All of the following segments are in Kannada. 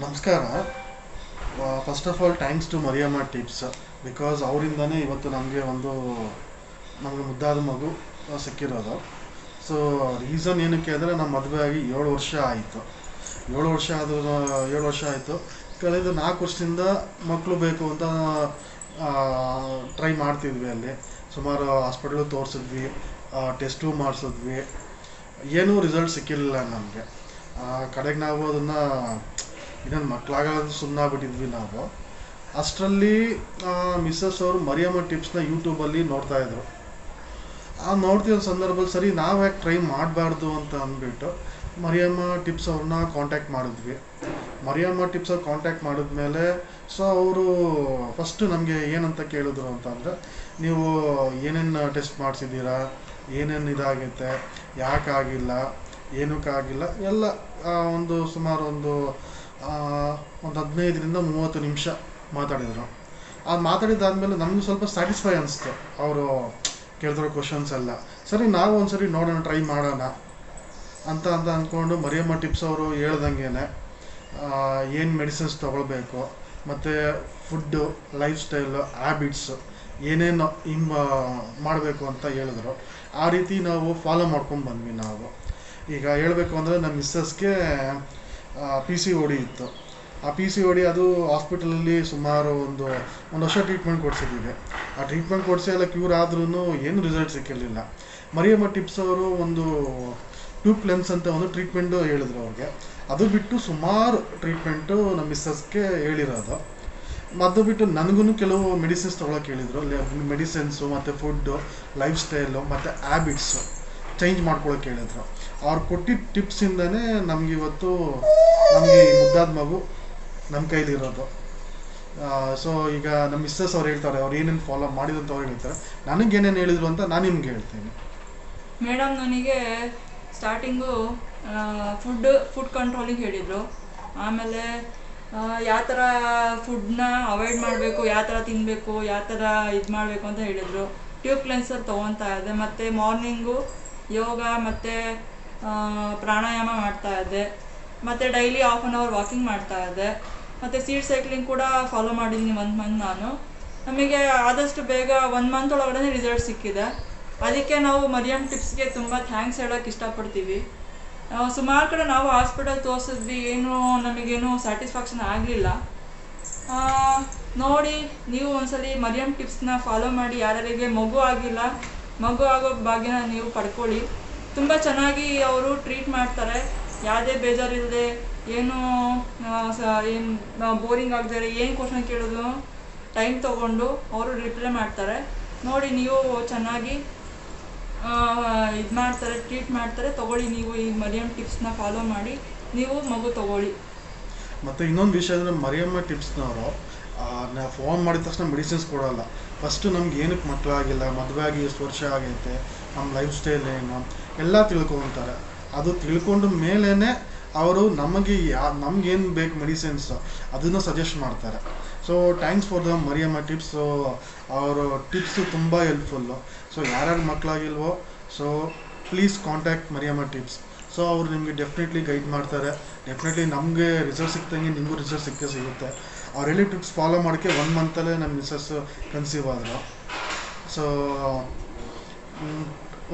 ನಮಸ್ಕಾರ. First of all thanks to Mariyamma tips because ಅವರಿಂದನೇ ಇವತ್ತು ನಮಗೆ ಒಂದು, ನಮಗೆ ಮುದ್ದಾದ ಮಗು ಸಿಕ್ಕಿರೋದು. ಸೊ ರೀಸನ್ ಏನಕ್ಕೆ ಅಂದರೆ ನಮ್ಮ ಮದುವೆ ಆಗಿ ಏಳು ವರ್ಷ ಆಯಿತು. ಏಳು ವರ್ಷ ಆದ ಏಳು ವರ್ಷ ಆಯಿತು. ಕಳೆದ ನಾಲ್ಕು ವರ್ಷದಿಂದ ಮಕ್ಕಳು ಬೇಕು ಅಂತ ಟ್ರೈ ಮಾಡ್ತಿದ್ವಿ ಅಲ್ಲಿ. ಸುಮಾರು ಹಾಸ್ಪಿಟ್ಲು ತೋರಿಸಿದ್ವಿ ಟೆಸ್ಟು ಮಾಡಿಸಿದ್ವಿ. ಏನೂ ರಿಸಲ್ಟ್ ಸಿಕ್ಕಿರಲಿಲ್ಲ ನಮಗೆ. ಕಡೆಗೆ ನಾವು ಅದನ್ನು ಇನ್ನೊಂದು ಮಕ್ಕಳಾಗೋದು ಸುಮ್ಮನಾಗ್ಬಿಟ್ಟಿದ್ವಿ ನಾವು. ಅಷ್ಟರಲ್ಲಿ ಮಿಸ್ಸಸ್ ಅವರು ಮರಿಯಮ್ಮ ಟಿಪ್ಸ್ನ ಯೂಟ್ಯೂಬಲ್ಲಿ ನೋಡ್ತಾ ಇದ್ರು. ಆ ನೋಡ್ತಿರೋ ಸಂದರ್ಭದಲ್ಲಿ ಸರಿ, ನಾವು ಯಾಕೆ ಟ್ರೈ ಮಾಡಬಾರ್ದು ಅಂತ ಅಂದ್ಬಿಟ್ಟು ಮರಿಯಮ್ಮ ಟಿಪ್ಸ್ ಅವ್ರನ್ನ ಕಾಂಟ್ಯಾಕ್ಟ್ ಮಾಡಿದ್ವಿ. ಮರಿಯಮ್ಮ ಟಿಪ್ಸ್ ಅವ್ರು ಕಾಂಟ್ಯಾಕ್ಟ್ ಮಾಡಿದ್ಮೇಲೆ ಸೊ ಅವರು ಫಸ್ಟು ನಮಗೆ ಏನಂತ ಕೇಳಿದ್ರು ಅಂತಂದರೆ ನೀವು ಏನೇನು ಟೆಸ್ಟ್ ಮಾಡಿಸಿದ್ದೀರಾ? ಏನೇನು ಇದಾಗೈತೆ? ಯಾಕಾಗಿಲ್ಲ ಏನಕ್ಕಾಗಿಲ್ಲ ಎಲ್ಲ ಒಂದು ಸುಮಾರು ಒಂದು ಒಂದು ಹದಿನೈದರಿಂದ ಮೂವತ್ತು ನಿಮಿಷ ಮಾತಾಡಿದರು. ಅದು ಮಾತಾಡಿದ್ದಾದ್ಮೇಲೆ ನಮಗೆ ಸ್ವಲ್ಪ ಸ್ಯಾಟಿಸ್ಫೈ ಅನಿಸ್ತು. ಅವರು ಕೇಳಿದ್ರು ಕ್ವಶನ್ಸ್ ಎಲ್ಲ. ಸರಿ, ನಾವು ಒಂದ್ಸರಿ ನೋಡೋಣ ಟ್ರೈ ಮಾಡೋಣ ಅಂತ ಅಂತ ಅಂದ್ಕೊಂಡು ಮರಿಯಮ್ಮ ಟಿಪ್ಸ್ ಅವರು ಹೇಳ್ದಂಗೆ ಏನು ಮೆಡಿಸಿನ್ಸ್ ತೊಗೊಳ್ಬೇಕು, ಮತ್ತು ಫುಡ್ಡು ಲೈಫ್ ಸ್ಟೈಲು ಹ್ಯಾಬಿಟ್ಸು ಏನೇನು ಹಿಂಗ್ ಮಾಡಬೇಕು ಅಂತ ಹೇಳಿದ್ರು. ಆ ರೀತಿ ನಾವು ಫಾಲೋ ಮಾಡ್ಕೊಂಡು ಬಂದ್ವಿ ನಾವು. ಈಗ ಹೇಳಬೇಕು ಅಂದರೆ ನಮ್ಮ ಮಿಸ್ಸಸ್ಗೆ ಪಿ ಸಿ ಓಡಿ ಇತ್ತು. ಆ ಪಿ ಸಿ ಓಡಿ ಅದು ಹಾಸ್ಪಿಟಲಲ್ಲಿ ಸುಮಾರು ಒಂದು ಒಂದು ವರ್ಷ ಟ್ರೀಟ್ಮೆಂಟ್ ಕೊಡಿಸಿದ್ದೀವಿ ಆ ಟ್ರೀಟ್ಮೆಂಟ್ ಕೊಡಿಸಿ ಎಲ್ಲ ಕ್ಯೂರ್ ಆದ್ರೂ ಏನು ರಿಸಲ್ಟ್ ಸಿಕ್ಕಿರಲಿಲ್ಲ. ಮರಿಯಮ್ಮ ಟಿಪ್ಸ್ ಅವರು ಒಂದು ಟ್ಯೂಬ್ ಲೆನ್ಸ್ ಅಂತ ಒಂದು ಟ್ರೀಟ್ಮೆಂಟು ಹೇಳಿದ್ರು ಅವ್ರಿಗೆ. ಅದು ಬಿಟ್ಟು ಸುಮಾರು ಟ್ರೀಟ್ಮೆಂಟು ನಮ್ಮ ಮಿಸ್ಸಸ್ಗೆ ಹೇಳಿರೋದು. ಅದು ಬಿಟ್ಟು ನನಗೂ ಕೆಲವು ಮೆಡಿಸಿನ್ಸ್ ತೊಗೊಳಕ್ಕೆ ಹೇಳಿದರು. ಮೆಡಿಸಿನ್ಸು ಮತ್ತು ಫುಡ್ಡು ಲೈಫ್ ಸ್ಟೈಲು ಮತ್ತು ಹ್ಯಾಬಿಟ್ಸು ಚೇಂಜ್ ಮಾಡ್ಕೊಳಕ್ಕೆ ಹೇಳಿದರು. ಅವ್ರು ಕೊಟ್ಟಿದ್ದ ಟಿಪ್ಸಿಂದನೇ ನಮಗಿವತ್ತು ನಮಗೆ ಮುದ್ದಾದ ಮಗು ನಮ್ಮ ಕೈಲಿರೋದು ಸೊ ಈಗ ನಮ್ಮ ಮಿಸ್ಸಸ್ ಅವ್ರು ಹೇಳ್ತಾರೆ, ಅವ್ರು ಏನೇನು ಫಾಲೋ ಮಾಡಿದ್ರು ಅಂತ ಅವ್ರು ಹೇಳ್ತಾರೆ. ನನಗೇನೇನು ಹೇಳಿದ್ರು ಅಂತ ನಾನು ನಿಮ್ಗೆ ಹೇಳ್ತೀನಿ. ಮೇಡಮ್, ನನಗೆ ಸ್ಟಾರ್ಟಿಂಗು ಫುಡ್ ಫುಡ್ ಕಂಟ್ರೋಲಿಗೆ ಹೇಳಿದರು. ಆಮೇಲೆ ಯಾವ ಥರ ಫುಡ್ನ ಅವಾಯ್ಡ್ ಮಾಡಬೇಕು, ಯಾವ ಥರ ತಿನ್ನಬೇಕು ಯಾವ ಥರ ಇದು ಮಾಡಬೇಕು ಅಂತ ಹೇಳಿದರು. ಟ್ಯೂಬ್ ಕ್ಲೆನ್ಸರ್ ತೊಗೊತಾ ಇದ್ದೆ, ಮತ್ತು ಮಾರ್ನಿಂಗು ಯೋಗ, ಮತ್ತು ಪ್ರಾಣಾಯಾಮ ಮಾಡ್ತಾ ಇದ್ದೆ. ಮತ್ತು daily half an hour walking ಮಾಡ್ತಾ ಇದ್ದೆ. ಮತ್ತು ಸೀಡ್ ಸೈಕ್ಲಿಂಗ್ ಕೂಡ ಫಾಲೋ ಮಾಡಿದ್ದೀನಿ ಒನ್ ಮಂತ್ ನಾನು. ನಮಗೆ ಆದಷ್ಟು ಬೇಗ ಒನ್ ಮಂತ್ ಒಳಗಡೆ ರಿಸಲ್ಟ್ ಸಿಕ್ಕಿದೆ. ಅದಕ್ಕೆ ನಾವು ಮರಿಯಮ್ ಟಿಪ್ಸ್ಗೆ ತುಂಬ ಥ್ಯಾಂಕ್ಸ್ ಹೇಳೋಕ್ಕೆ ಇಷ್ಟಪಡ್ತೀವಿ. ಸುಮಾರು ಕಡೆ ನಾವು ಹಾಸ್ಪಿಟಲ್ ತೋರಿಸಿದ್ವಿ, ಏನು ನಮಗೇನು ಸ್ಯಾಟಿಸ್ಫ್ಯಾಕ್ಷನ್ ಆಗಲಿಲ್ಲ. ನೋಡಿ, ನೀವು ಒಂದ್ಸಲಿ ಮರಿಯಮ್ ಟಿಪ್ಸ್ನ ಫಾಲೋ ಮಾಡಿ, ಯಾರ್ಯಾರಿಗೆ ಮಗು ಆಗಿಲ್ಲ, ಮಗು ಆಗೋ ಭಾಗ್ಯನ ನೀವು ಪಡ್ಕೊಳ್ಳಿ. ತುಂಬ ಚೆನ್ನಾಗಿ ಅವರು ಟ್ರೀಟ್ ಮಾಡ್ತಾರೆ. ಯಾವುದೇ ಬೇಜಾರಿಲ್ಲದೆ ಏನು ಏನು ಬೋರಿಂಗ್ ಆಗದೆ ಏನು ಕ್ವಶನ್ ಕೇಳೋದು? ಟೈಮ್ ತೊಗೊಂಡು ಅವರು ರಿಪ್ಲೈ ಮಾಡ್ತಾರೆ. ನೋಡಿ, ನೀವು ಚೆನ್ನಾಗಿ ಇದು ಮಾಡ್ತಾರೆ ಟ್ರೀಟ್ ಮಾಡ್ತಾರೆ, ತಗೊಳ್ಳಿ ನೀವು ಈ ಮರಿಯಮ್ ಟಿಪ್ಸ್ನ ಫಾಲೋ ಮಾಡಿ, ನೀವು ಮಗು ತಗೊಳ್ಳಿ. ಮತ್ತು ಇನ್ನೊಂದು ವಿಷಯ ಅಂದರೆ ಮರಿಯಮ್ಮ ಟಿಪ್ಸ್ನವರು ನಾವು ಫೋನ್ ಮಾಡಿದ ತಕ್ಷಣ ಮೆಡಿಸಿನ್ಸ್ ಕೊಡೋಲ್ಲ. ಫಸ್ಟು ನಮ್ಗೆ ಏನಕ್ಕೆ ಮಕ್ಕಳಾಗಿಲ್ಲ ಮದುವೆ ಆಗಿ ಎಷ್ಟು ವರ್ಷ ಆಗೈತೆ ನಮ್ಮ ಲೈಫ್ ಸ್ಟೈಲ್ ಏನು, ಎಲ್ಲ ತಿಳ್ಕೊತಾರೆ ಅದು ತಿಳ್ಕೊಂಡು ಮೇಲೇ ಅವರು ನಮಗೆ ಯಾ ನಮ್ಗೇನು ಬೇಕು ಮೆಡಿಸಿನ್ಸ್, ಅದನ್ನು ಸಜೆಸ್ಟ್ ಮಾಡ್ತಾರೆ. So thanks for the Mariyamma tips ಅವರು ಟಿಪ್ಸು ತುಂಬ ಹೆಲ್ಪ್ಫುಲ್ಲು ಸೊ ಯಾರ್ಯಾರು ಮಕ್ಕಳಾಗಿಲ್ವೋ so please contact Mariyamma tips so ಅವರು ನಿಮಗೆ ಡೆಫಿನೆಟ್ಲಿ ಗೈಡ್ ಮಾಡ್ತಾರೆ. ಡೆಫಿನೆಟ್ಲಿ ನಮಗೆ ರಿಸಲ್ಟ್ ಸಿಕ್ತಂಗೆ ನಿಮಗೂ ರಿಸಲ್ಟ್ ಸಿಕ್ಕೇ ಸಿಗುತ್ತೆ. ಅವ್ರು ಹೇಳಿ ಟಿಪ್ಸ್ ಫಾಲೋ ಮಾಡೋಕ್ಕೆ ಒನ್ ಮಂತಲ್ಲೇ ನಮ್ಮ ಮಿಸ್ಸಸ್ ಕನ್ಸೀವ್ ಆದರು. So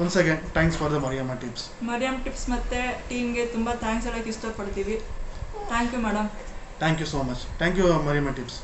once again thanks for the Mariyamma tips Mariyam tips ಮತ್ತು ಟೀಮ್ಗೆ ತುಂಬ ಥ್ಯಾಂಕ್ಸ್ ಹೇಳೋಕ್ಕೆ ಇಷ್ಟಪಡ್ತೀವಿ. Thank you madam thank you so much thank you Mariyamma tips